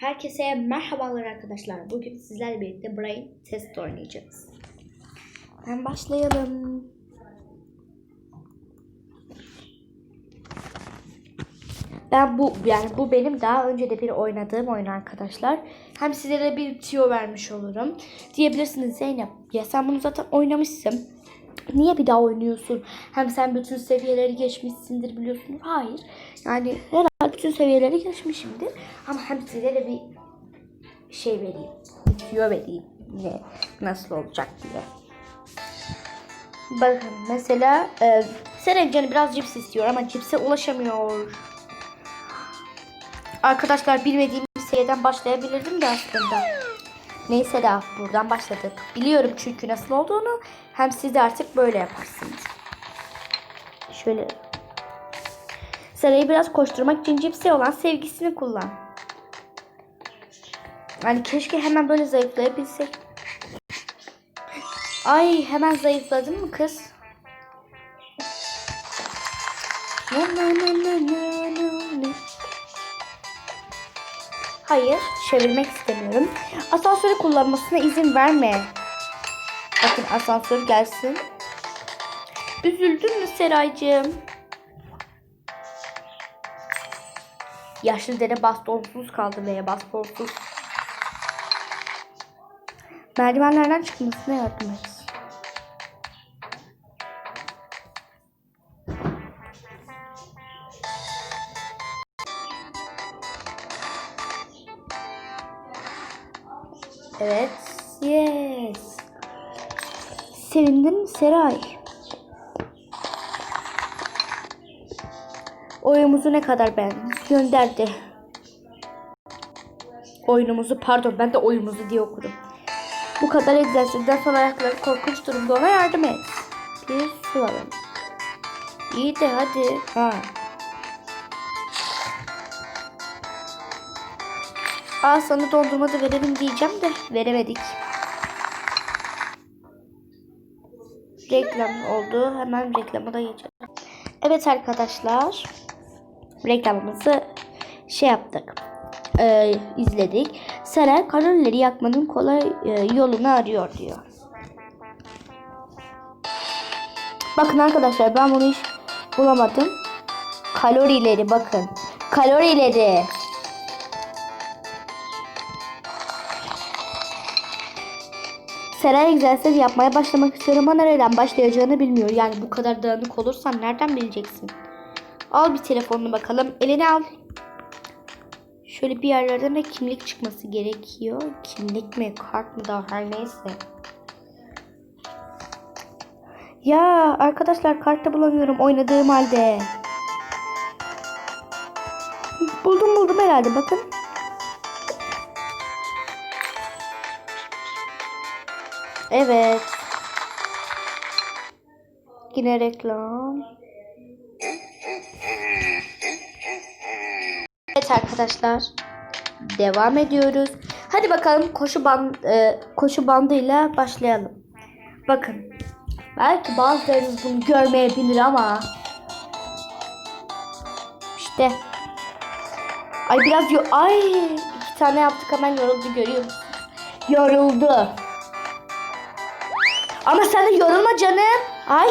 Herkese merhabalar arkadaşlar. Bugün sizlerle birlikte Brain Test oynayacağız. Ben başlayalım. Ben bu yani bu benim daha önce de bir oynadığım oyun arkadaşlar. Hem sizlere bir tiyo vermiş olurum. Diyebilirsiniz Zeynep ya sen bunu zaten oynamışsın. Niye bir daha oynuyorsun? Hem sen bütün seviyeleri geçmişsindir biliyorsun. Hayır. Yani bütün seviyeleri geçmişimdir. Ama hem size de bir şey vereyim. Tüyo vereyim. Ne, nasıl olacak diye. Bakın mesela e, Seren biraz cips istiyor ama cipse ulaşamıyor. Arkadaşlar bilmediğim bir seviyeden başlayabilirdim de aslında. Neyse de buradan başladık. Biliyorum çünkü nasıl olduğunu. Hem siz de artık böyle yaparsınız. Şöyle. Sarayı biraz koşturmak için cipse olan sevgisini kullan. Yani keşke hemen böyle zayıflayabilsek. Ay hemen zayıfladın mı kız? Hayır, çevirmek istemiyorum. Asansörü kullanmasına izin verme. Bakın asansör gelsin. Üzüldün mü Seraycığım? Yaşlı dede bastonsuz kaldı veya bastonsuz. Merdivenlerden çıkmasına yardım et. Evet. Yes. Sevindin mi Seray? Oyunumuzu ne kadar beğendin? Gönderdi. Oyunumuzu pardon ben de oyunumuzu diye okudum. Bu kadar egzersizden sonra ayakları korkunç durumda ona yardım et. Bir su alalım. İyi de hadi. Ha. Aa sana dondurma da verelim diyeceğim de veremedik. Reklam oldu. Hemen reklama da geçelim. Evet arkadaşlar. Reklamımızı şey yaptık. Ee, izledik. Seren kalorileri yakmanın kolay e, yolunu arıyor diyor. Bakın arkadaşlar ben bunu hiç bulamadım. Kalorileri bakın. Kalorileri. Seren egzersiz yapmaya başlamak istiyorum ama nereden başlayacağını bilmiyor. Yani bu kadar dağınık olursan nereden bileceksin? Al bir telefonunu bakalım. Eline al. Şöyle bir yerlerden de kimlik çıkması gerekiyor. Kimlik mi, kart mı daha her neyse. Ya arkadaşlar kartta bulamıyorum oynadığım halde. Buldum buldum herhalde bakın. Evet. Yine reklam. Arkadaşlar. Devam ediyoruz. Hadi bakalım koşu band e, koşu bandıyla başlayalım. Bakın. Belki bazılarınız bunu görmeyebilir ama işte Ay biraz yo ay iki tane yaptık hemen yoruldu görüyor musun? Yoruldu. Ama sen de yorulma canım. Ay.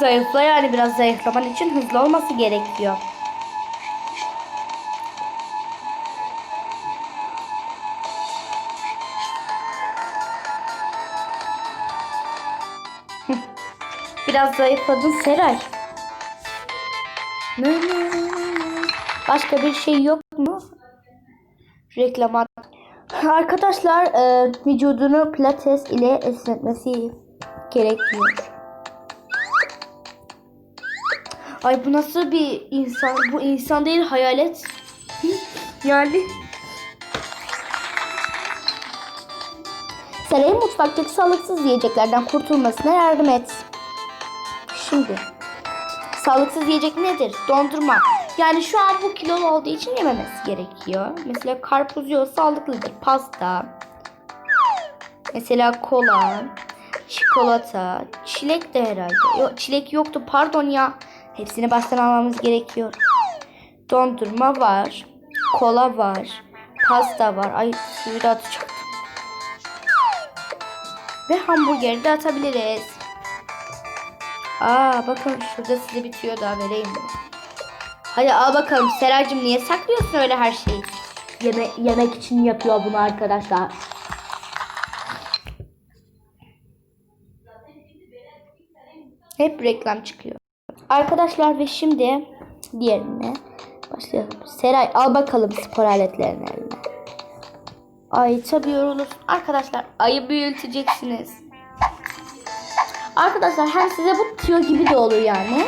Zayıfla yani biraz zayıflaman için hızlı olması gerekiyor. Biraz zayıfladın Seray. Başka bir şey yok mu? Reklama. Arkadaşlar e, vücudunu pilates ile esnetmesi gerekiyor. Ay bu nasıl bir insan? Bu insan değil hayalet. yani. Sarayın mutfaktaki sağlıksız yiyeceklerden kurtulmasına yardım et. Şimdi. Sağlıksız yiyecek nedir? Dondurma. Yani şu an bu kilolu olduğu için yememesi gerekiyor. Mesela karpuz yiyor sağlıklıdır. Pasta. Mesela kola. çikolata, çilek de herhalde. Yok çilek yoktu pardon ya. Hepsini baştan almamız gerekiyor. Dondurma var. Kola var. Pasta var. Ay suyu da atacak. Ve hamburgeri de atabiliriz. Aa bakın şurada size bitiyor daha vereyim mi? Hadi al bakalım Seracığım niye saklıyorsun öyle her şeyi? Yeme yemek için yapıyor bunu arkadaşlar. Hep reklam çıkıyor. Arkadaşlar ve şimdi diğerine başlayalım. Seray al bakalım spor aletlerini eline. Ay tabii yorulur. Arkadaşlar ayı büyüteceksiniz. Arkadaşlar hem size bu tüyo gibi de olur yani.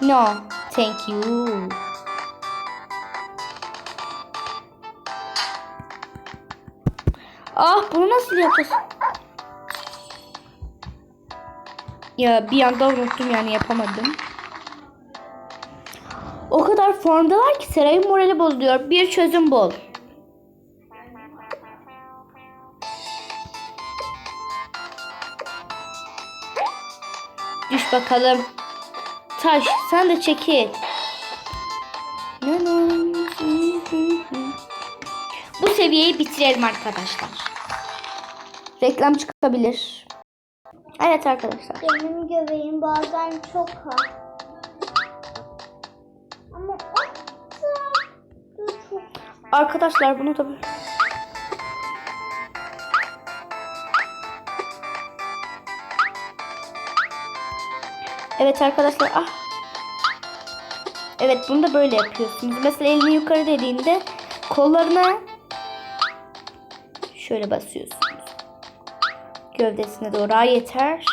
No, thank you. Ah bunu nasıl yapıyorsun? Ya bir anda unuttum yani yapamadım. O kadar formdalar ki Seray'ın morali bozuluyor. Bir çözüm bul. Düş bakalım. Taş sen de çekil. Bu seviyeyi bitirelim arkadaşlar. Reklam çıkabilir. Evet arkadaşlar. Benim göbeğim bazen çok az. Ama çok Arkadaşlar bunu da Evet arkadaşlar ah. Evet bunu da böyle yapıyorsunuz. Mesela elini yukarı dediğinde kollarına şöyle basıyorsunuz. Gövdesine doğru Ay, yeter.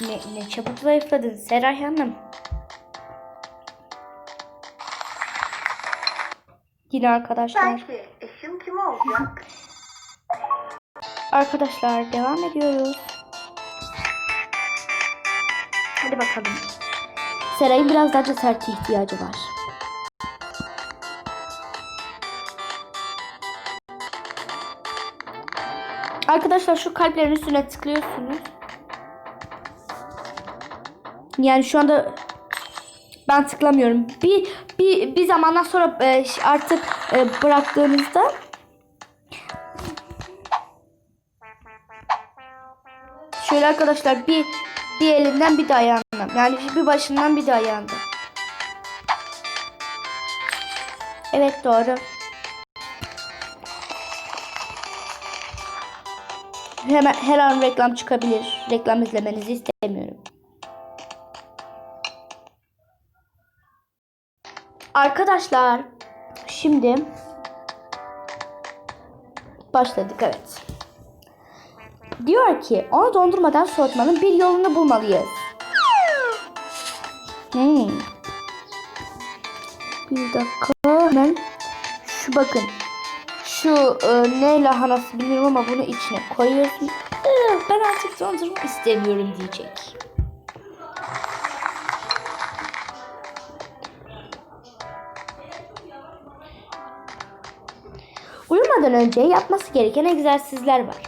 Ne, ne çabuk zayıfladın Seray Hanım. Yine arkadaşlar. Belki eşim kim olacak? Arkadaşlar devam ediyoruz. Hadi bakalım. Seray'ın biraz daha cesarete ihtiyacı var. Arkadaşlar şu kalplerin üstüne tıklıyorsunuz. Yani şu anda ben tıklamıyorum. Bir bir bir zamandan sonra e, artık e, bıraktığınızda Şöyle arkadaşlar bir bir elinden bir de ayağından. Yani bir başından bir de ayağından. Evet doğru. Hemen her an reklam çıkabilir. Reklam izlemenizi istemiyorum. Arkadaşlar şimdi başladık evet. Diyor ki onu dondurmadan soğutmanın bir yolunu bulmalıyız. Hmm. Bir dakika hemen şu bakın şu e, ne lahanası bilmiyorum ama bunu içine koyuyorsun. Ee, ben artık dondurma istemiyorum diyecek. Uyumadan önce yapması gereken egzersizler var.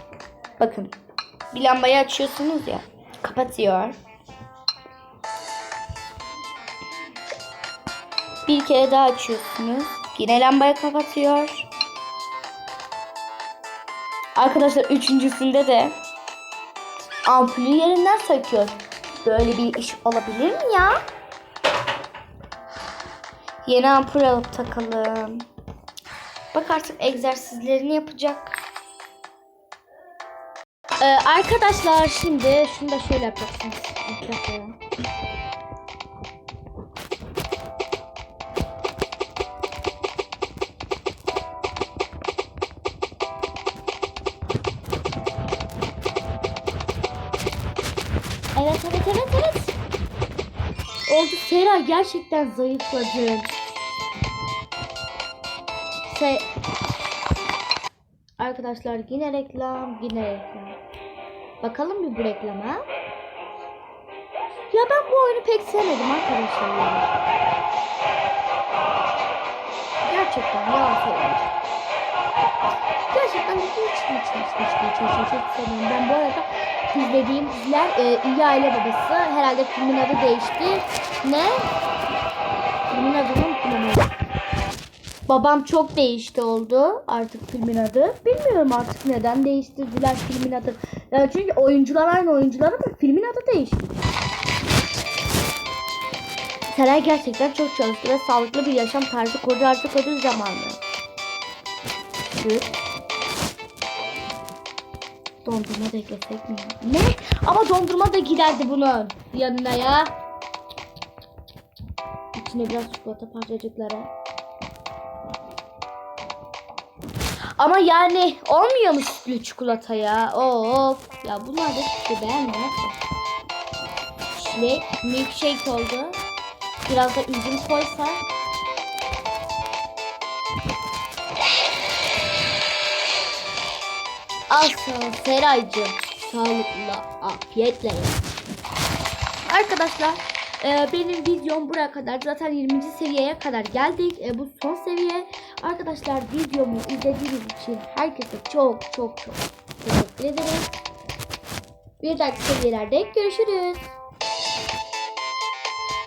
Bakın bir lambayı açıyorsunuz ya kapatıyor. Bir kere daha açıyorsunuz. Yine lambayı kapatıyor. Arkadaşlar üçüncüsünde de ampulü yerinden söküyor. Böyle bir iş olabilir mi ya? Yeni ampul alıp takalım. Bak artık egzersizlerini yapacak. Ee, arkadaşlar şimdi şunu da şöyle yapacaksınız. Oldu Sera gerçekten zayıfladın. Se Arkadaşlar yine reklam, yine reklam. Bakalım bir bu reklama. Ya ben bu oyunu pek sevmedim arkadaşlar. Gerçekten yalan söylüyorum. Gerçekten hiç hiç hiç hiç hiç hiç hiç hiç sevmiyorum. Ben bu arada izlediğim diziler e, İyi Aile Babası. Herhalde filmin adı değişti. Ne? Filmin adını unuttum. Babam çok değişti oldu artık filmin adı. Bilmiyorum artık neden değiştirdiler filmin adı. Yani çünkü oyuncular aynı oyuncular ama filmin adı değişti. Seray gerçekten çok çalıştı ve sağlıklı bir yaşam tarzı kurdu artık ödül zamanı. Süt. Dondurma da eklesek mi? Ne? Ama dondurma da giderdi bunun yanına ya. İçine biraz çikolata parçacıkları. Ama yani olmuyor mu sütlü çikolata ya? Of. Ya bunlar da sütlü beğenme. Çilek, milkshake oldu. Biraz da üzüm koysa. Al sana Seraycığım. Sağlıkla, afiyetle ye. Arkadaşlar e, benim videom buraya kadar zaten 20. seviyeye kadar geldik. E, bu son seviye. Arkadaşlar videomu izlediğiniz için herkese çok çok çok teşekkür ederim. Bir dahaki seviyelerde görüşürüz.